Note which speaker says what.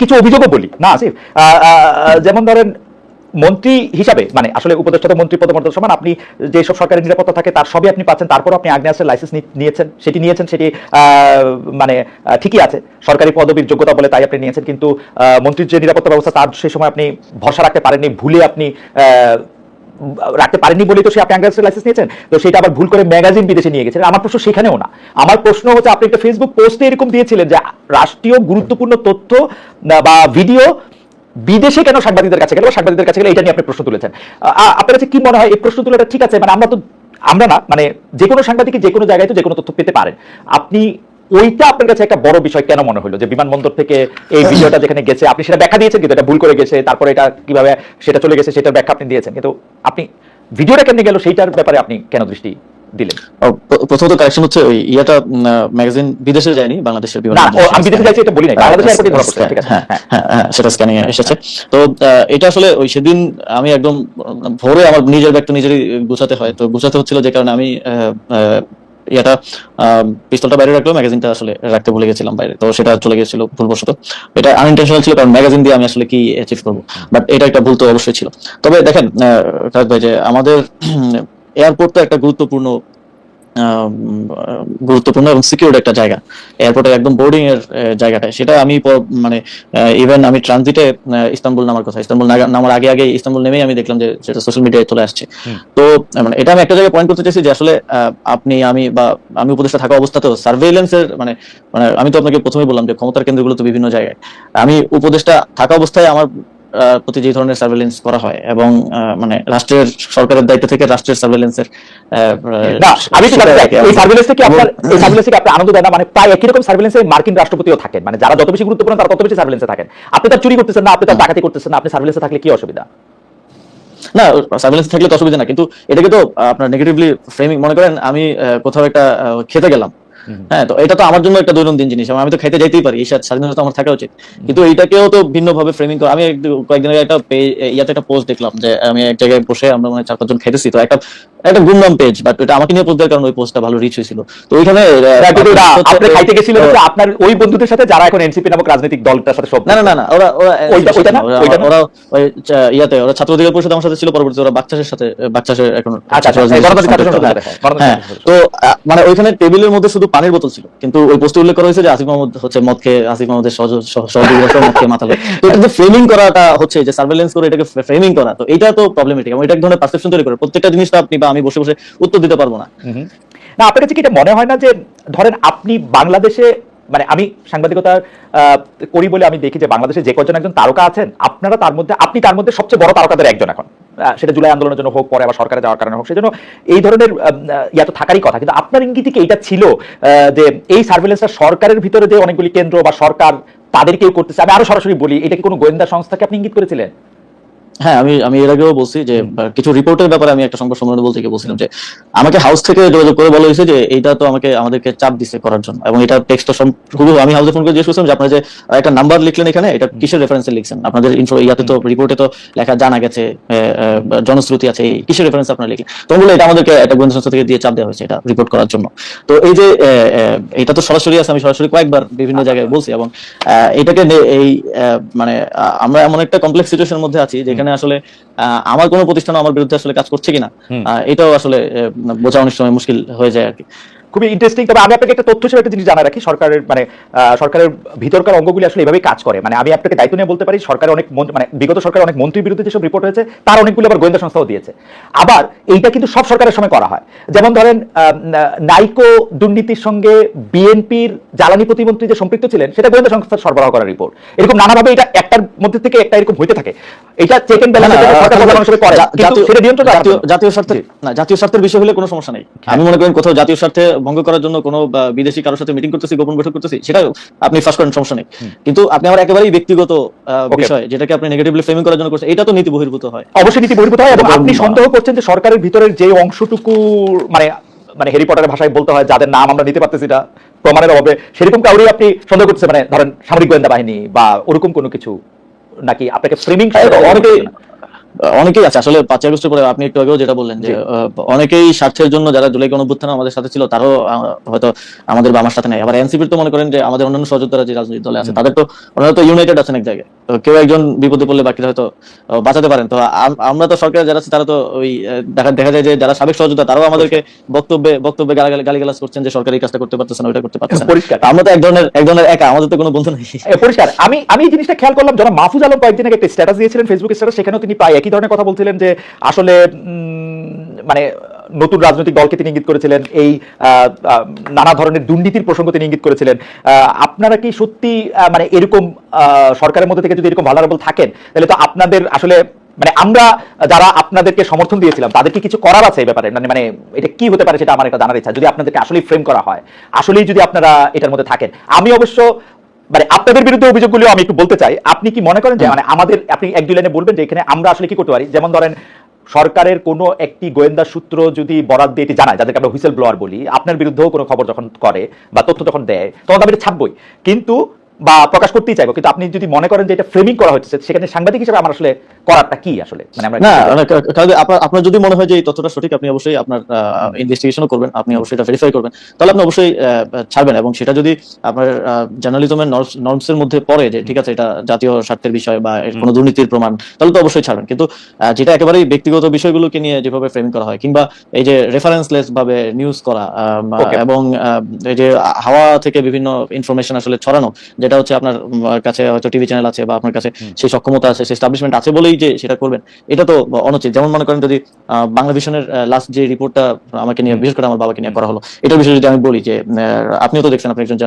Speaker 1: কিছু অভিযোগও বলি। না, আসিফ যেমন ধরেন মন্ত্রী হিসাবে মানে আসলে উপদেষ্টা তো মন্ত্রী পদমর্যাদা সমান, আপনি যেসব সরকারি নিরাপত্তা থাকে, তার সবই আপনি পাচ্ছেন তারপর আপনি আগ্নেয়াস্ত্রের লাইসেন্স নিয়েছেন, সেটি নিয়েছেন, সেটি মানে ঠিকই আছে, সরকারি পদবীর যোগ্যতা বলে তাই আপনি নিয়েছেন, কিন্তু মন্ত্রীর যে নিরাপত্তা ব্যবস্থা, তার সেই সময় আপনি ভরসা রাখতে পারেননি, ভুলে আপনি রাখতে পারেননি বলেই তো সে আপনি আগ্নেয়াস্ত্রের লাইসেন্স নিয়েছেন। তো সেটা আবার ভুল করে ম্যাগাজিন বিদেশে নিয়ে গেছেন। আমার প্রশ্ন সেখানেও না। আমার প্রশ্ন হচ্ছে, আপনি একটা ফেসবুক পোস্টে এরকম দিয়েছিলেন যে রাষ্ট্রীয় গুরুত্বপূর্ণ তথ্য বা ভিডিও বিদেশে কেন সাংবাদিকদের কাছে গেল সাংবাদিকদের কাছে গেলে, এটা নিয়ে আপনি প্রশ্ন তুলেছেন। আপনার কাছে কি মনে হয়? এই প্রশ্ন তুলাটা ঠিক আছে মানে আমরা তো, আমরা না মানে যে কোনো সাংবাদিক যে কোনো জায়গায় তো যে কোনো তথ্য পেতে পারেন। আপনি ওইটা আপনার কাছে একটা বড় বিষয় কেন মনে হলো? যে বিমানবন্দর থেকে এই ভিডিওটা যেখানে গেছে আপনি সেটা ব্যাখ্যা দিয়েছেন কিন্তু এটা ভুল করে গেছে তারপরে এটা কীভাবে সেটা চলে গেছে সেটার ব্যাখ্যা আপনি দিয়েছেন। কিন্তু আপনি ভিডিওটা কেন গেল সেইটার ব্যাপারে আপনি কেন দৃষ্টি দিলেন?
Speaker 2: প্রথমত কারেকশন হচ্ছে ওই ইয়াটা ম্যাগাজিন বিদেশে যায়নি বাংলাদেশের
Speaker 1: আমি বিদেশে যাইছি এটা বলি নাই বাংলাদেশে এয়ারপোর্টে ধরা পড়ছে ঠিক আছে?
Speaker 2: হ্যাঁ
Speaker 1: হ্যাঁ
Speaker 2: হ্যাঁ সেটা স্ক্যানিং এ এসেছে। তো আহ, এটা আসলে ওই সেদিন আমি একদম ভোরে আমার নিজের ব্যাগটা নিজেরই গুছাতে হয়। তো গুছাতে হচ্ছিল যে কারণে আমি আহ, আহ, ইয়াটা পিস্তলটা বাইরে রাখলেও ম্যাগাজিনটা আসলে রাখতে ভুলে গেছিলাম বাইরে। তো সেটা চলে গেছিল ভুলবশত। এটা আনইন্টেনশনাল ছিল কারণ ম্যাগাজিন দিয়ে আমি আসলে কি অ্যাচিভ করব? বাট এটা একটা ভুল তো অবশ্যই ছিল। তবে দেখেন রাজ ভাই, যে আমাদের এয়ারপোর্ট তো একটা গুরুত্বপূর্ণ গুরুত্বপূর্ণ এবং সিকিউর একটা জায়গা। এয়ারপোর্টের একদম বোর্ডিং এর জায়গাটা সেটা আমি মানে ইভেন আমি ট্রানজিটে ইস্তাম্বুল নামার কথা। ইস্তাম্বুল নামার আগে আগে ইস্তাম্বুল নেমেই আমি দেখলাম যে সেটা সোশ্যাল মিডিয়ায় চলে আসছে। তো মানে এটা আমি একটা জায়গায় পয়েন্ট করতে চাইছি যে আসলে আপনি আমি বা আমি উপদেষ্টা থাকা অবস্থাতেও সার্ভেইলেন্সের মানে মানে আমি তো আপনাকে প্রথমেই বললাম যে ক্ষমতার কেন্দ্রগুলো তো বিভিন্ন জায়গায়। আমি উপদেষ্টা থাকা অবস্থায় আমার প্রতি যে ধরনের সার্ভেলেন্স করা হয় এবং মানে রাষ্ট্রের সরকারের দায়িত্ব থেকে রাষ্ট্রের সার্ভেলেন্সের
Speaker 1: আমি তো এই সার্ভিলেন্স থেকে আপনার এই সার্ভিলেন্স থেকে আপনার আনন্দ দেয় না মানে প্রায় একই রকম সার্ভিলেন্সে মার্কিন রাষ্ট্রপতিও থাকেন। মানে যারা যত বেশি গুরুত্বপূর্ণ তারা তত বেশি সার্ভিলেন্সে থাকেন। আপনি তার চুরি করতেছেন না আপনি তার ডাকাতি করতেছেন না আপনি সার্ভিলেন্সে থাকলে কি অসুবিধা?
Speaker 2: না সার্ভেলেন্স থাকলে তো অসুবিধা না কিন্তু এটাকে তো আপনার নেগেটিভলি ফ্রেমিং মনে করেন আমি কোথাও একটা খেতে গেলাম। হ্যাঁ তো এটা তো আমার জন্য একটা দৈনন্দিন জিনিস আমি তো খেতে যাইতেই পারি এই স্বাধীনতা আমার থাকা উচিত। কিন্তু এইটাকেও তো ভিন্নভাবে ফ্রেমিং করা আমি কয়েকদিন আগে একটা ইয়াতে একটা পোস্ট দেখলাম যে আমি এক জায়গায় বসে আমরা মানে চার পাঁচজন খেতেছি তো একটা একটা গুমনাম পেজ বাট এটা আমাকে নিয়ে পোস্ট দেওয়ার কারণে ওই পোস্টটা ভালো রিচ হয়েছিল। তো ওইখানে
Speaker 1: আপনি খাইতে গেছিলেন আপনার ওই বন্ধুদের সাথে যারা এখন এনসিপি নামক রাজনৈতিক দলটার সাথে সব
Speaker 2: না না না ওরা ওরা
Speaker 1: না?
Speaker 2: ওরা- ওই ইয়াতে ওরা ছাত্র অধিকার পরিষদ আমার সাথে ছিল পরবর্তীতে ওরা বাচ্চাদের সাথে বাচ্চাদের এখন
Speaker 1: আচ্ছা, আচ্ছা, সংসদের,
Speaker 2: হ্যাঁ,
Speaker 1: হ্যাঁ,
Speaker 2: হ্যাঁ। তো মানে ওইখানে টেবিলের মধ্যে শুধু পানির বোতল ছিল। কিন্তু ওই পোস্টে উল্লেখ করা হয়েছে যে আসিফ মাহমুদ হচ্ছে মদ খেয়ে আসিফ মাহমুদের সহজ- সহ- মদ খেয়ে মাথা তো এটা যে ফ্রেমিং করাটা হচ্ছে যে সার্ভেলেন্স করে এটাকে ফ্রেমিং করা। তো এটা তো প্রবলেমেটিক এবং এটা এক ধরনের পারসেপশন তৈরি করে। প্রত্যেকটা জিনিসটা আপনি বা আমি বসে বসে উত্তর দিতে পারব না।
Speaker 1: না, আপনার কাছে কি এটা মনে হয় না যে, ধরেন আপনি বাংলাদেশে মানে আমি সাংবাদিকতা করি বলে আমি দেখি যে বাংলাদেশে যে কজন একজন তারকা আছেন, আপনারা তার মধ্যে, আপনি তার মধ্যে সবচেয়ে বড় তারকাদের একজন এখন। সেটা জুলাই আন্দোলনের জন্য হোক, পরে আবার সরকারে যাওয়ার কারণে হোক, সেজন্য এই ধরনের ইয়া তো থাকারই কথা। কিন্তু আপনার ইঙ্গিতে কি এটা ছিল যে এই সার্ভেলেন্সটা সরকারের ভিতরে যে অনেকগুলি কেন্দ্র বা সরকার তাদেরকেও করতেছে? আমি আরও সরাসরি বলি, এটা কি কোনো গোয়েন্দা সংস্থাকে আপনি ইঙ্গিত করেছিলেন?
Speaker 2: হ্যাঁ আমি আমি এর আগেও বলছি যে কিছু রিপোর্টের ব্যাপারে আমি একটা সংবাদ সম্মেলনে বলতে গিয়ে বলছিলাম যে আমাকে হাউস থেকে যোগাযোগ করে বলা হয়েছে যে এইটা তো আমাকে আমাদেরকে চাপ দিছে করার জন্য এবং এটা টেক্সট খুবই আমি হাউসে ফোন করে জিজ্ঞেস করছিলাম যে আপনারা যে একটা নাম্বার লিখলেন এখানে এটা কিসের রেফারেন্সে লিখছেন? আপনাদের ইনফো ইয়াতে তো রিপোর্টে তো লেখা জানা গেছে জনশ্রুতি আছে এই কিসের রেফারেন্স আপনারা লিখলেন? তো বললাম, এটা আমাদেরকে একটা গোয়েন্দা সংস্থা থেকে দিয়ে চাপ দেওয়া হয়েছে এটা রিপোর্ট করার জন্য। তো এই যে এটা তো সরাসরি আছে আমি সরাসরি কয়েকবার বিভিন্ন জায়গায় বলছি এবং আহ, এটাকে এই মানে আমরা এমন একটা কমপ্লেক্স সিচুয়েশনের মধ্যে আছি যেখানে আসলে আহ, আমার কোনো প্রতিষ্ঠান আমার বিরুদ্ধে আসলে কাজ করছে কিনা আহ, এটাও আসলে বোঝা অনেক সময় মুশকিল হয়ে যায় আর কি।
Speaker 1: খুবই ইন্টারেস্টিং তবে আমি আপনাকে একটা তথ্য হিসেবে একটা জিনিস জানা রাখি সরকারের মানে সরকারের ভিতরকার অঙ্গগুলি আসলে এভাবেই কাজ করে। মানে আমি আপনাকে দায়িত্ব নিয়ে বলতে পারি সরকারের অনেক মানে বিগত সরকারের অনেক মন্ত্রীর বিরুদ্ধে যেসব রিপোর্ট হয়েছে তার অনেকগুলো আবার গোয়েন্দা সংস্থাও দিয়েছে। আবার এইটা কিন্তু সব সরকারের সময় করা হয়। যেমন ধরেন নাইকো দুর্নীতির সঙ্গে বিএনপির জ্বালানি প্রতিমন্ত্রী যে সম্পৃক্ত ছিলেন সেটা গোয়েন্দা সংস্থার সরবরাহ করা রিপোর্ট এরকম নানাভাবে এটা একটার মধ্যে থেকে একটা এরকম হইতে থাকে। এটা চেক এন্ড ব্যালেন্স সরকার সরকার করে।
Speaker 2: জাতীয়-
Speaker 1: সেটা নিয়ন্ত্রণ
Speaker 2: জাতীয়-
Speaker 1: জন্য।
Speaker 2: স্বার্থের না জাতীয় স্বার্থের বিষয় হলে কোনো সমস্যা নেই। আমি মনে করেন কোথাও জাতীয় স্বার্থে ভঙ্গ করার জন্য কোনো বিদেশি কারোর সাথে মিটিং করতেছি গোপন বৈঠক করতেছি সেটা আপনি ফাঁস করেন সমস্যা নেই। কিন্তু আপনি আমার একেবারেই ব্যক্তিগত বিষয় যেটাকে আপনি নেগেটিভলি ফ্রেমিং করার জন্য করছেন এটা তো নীতি বহির্ভূত হয়।
Speaker 1: অবশ্যই নীতি বহির্ভূত হয় এবং আপনি সন্দেহ করছেন যে সরকারের ভিতরের যে অংশটুকু মানে মানে হ্যারি পটারের ভাষায় বলতে হয় যাদের নাম আমরা নিতে পারতেছি না প্রমাণের অভাবে সেরকম কাউরে আপনি সন্দেহ করতেছেন মানে ধরেন সামরিক গোয়েন্দা বাহিনী বা ওরকম কোনো কিছু নাকি আপনাকে ফ্রেমিং
Speaker 2: অনেকেই অনেকেই আছে। আসলে পাঁচই আগস্টের পরে আপনি একটু আগেও যেটা বললেন যে অনেকেই স্বার্থের জন্য যারা জুলাই গণঅভ্যুত্থানে আমাদের সাথে ছিল তারও হয়তো আমাদের বা আমার সাথে নাই। আবার এনসিপির তো মনে করেন যে আমাদের অন্যান্য সহযোদ্ধারা যে রাজনৈতিক দলে আছে তাদের তো ওনারা তো ইউনাইটেড আছেন এক জায়গায়। তো কেউ একজন বিপদে পড়লে বাকিরা হয়তো বাঁচাতে পারেন। তো আমরা তো সরকারে যারা আছে তারা তো ওই দেখা দেখা যায় যে যারা সাবেক সহযোদ্ধা তারাও আমাদেরকে বক্তব্যে বক্তব্যে গালি গালাজ করছেন যে সরকার এই কাজটা করতে পারতেছে না ওইটা করতে পারতেছে না।
Speaker 1: পরিষ্কার।
Speaker 2: আমরা তো এক ধরনের এক ধরনের একা আমাদের তো কোনো বন্ধু নেই।
Speaker 1: পরিষ্কার। আমি আমি এই জিনিসটা খেয়াল করলাম যারা মাহফুজ আলম কয়েকদিন আগে একটা স্ট্যাটাস দিয়েছিলেন ফেসবুক স্ট্যাটাস সেখানেও তিনি প্রায় একই ধরনের কথা বলছিলেন যে আসলে মানে নতুন রাজনৈতিক দলকে তিনি ইঙ্গিত করেছিলেন, এই নানা ধরনের দুর্নীতির প্রসঙ্গ তিনি ইঙ্গিত করেছিলেন আপনারা কি সত্যি মানে এরকম সরকারের মধ্যে থেকে যদি এরকম ভালারেবল থাকেন, তাহলে তো আপনাদের আসলে মানে আমরা যারা আপনাদেরকে সমর্থন দিয়েছিলাম তাদেরকে কিছু করার আছে এই ব্যাপারে? মানে মানে এটা কি হতে পারে সেটা আমার একটা জানার ইচ্ছা, যদি আপনাদেরকে আসলেই ফ্রেম করা হয়, আসলেই যদি আপনারা এটার মধ্যে থাকেন। আমি অবশ্য মানে আপনাদের বিরুদ্ধে অভিযোগগুলো আমি একটু বলতে চাই। আপনি কি মনে করেন যে মানে আমাদের আপনি এক দুই লাইনে বলবেন যে এখানে আমরা আসলে কি করতে পারি? যেমন ধরেন সরকারের কোনো একটি গোয়েন্দা সূত্র যদি বরাদ দিয়ে এটি জানায় যাদেরকে আমরা হুইসেল ব্লোয়ার বলি আপনার বিরুদ্ধেও কোনো খবর যখন করে বা তথ্য যখন দেয় তখন আমি এটা ছাপবই। কিন্তু বা প্রকাশ করতেই চাইব। কিন্তু আপনি যদি মনে করেন যে এটা ফ্রেমিং করা হচ্ছে সেখানে সাংবাদিক হিসেবে আমার আসলে করারটা কি আসলে? মানে আমরা
Speaker 2: না আপনার আপনার যদি মনে হয় যে এই তথ্যটা সঠিক আপনি অবশ্যই আপনার ইনভেস্টিগেশনও করবেন আপনি অবশ্যই এটা ভেরিফাই করবেন। তাহলে আপনি অবশ্যই ছাড়বেন এবং সেটা যদি আপনার জার্নালিজমের নর্মস এর মধ্যে পড়ে যে ঠিক আছে এটা জাতীয় স্বার্থের বিষয় বা এর কোনো দুর্নীতির প্রমাণ তাহলে তো অবশ্যই ছাড়বেন। কিন্তু যেটা একেবারেই ব্যক্তিগত বিষয়গুলোকে নিয়ে যেভাবে ফ্রেমিং করা হয় কিংবা এই যে রেফারেন্সলেস ভাবে নিউজ করা এবং এই যে হাওয়া থেকে বিভিন্ন ইনফরমেশন আসলে ছড়ানো যেটা হচ্ছে আপনার কাছে হয়তো টিভি চ্যানেল আছে বা আপনার কাছে সেই সক্ষমতা আছে সেই স্টাবলিশমেন্ট আছে বলেই যে সেটা করবেন। এটা তো অনুচিত। যেমন মনে করেন যদি আহ, বাংলা ভিশনের লাস্ট যে রিপোর্টটা আমাকে নিয়ে বিশেষ করে আমার বাবাকে নিয়ে করা হলো এটার বিষয়ে যদি আমি বলি যে আহ, আপনিও তো দেখছেন আপনি একজন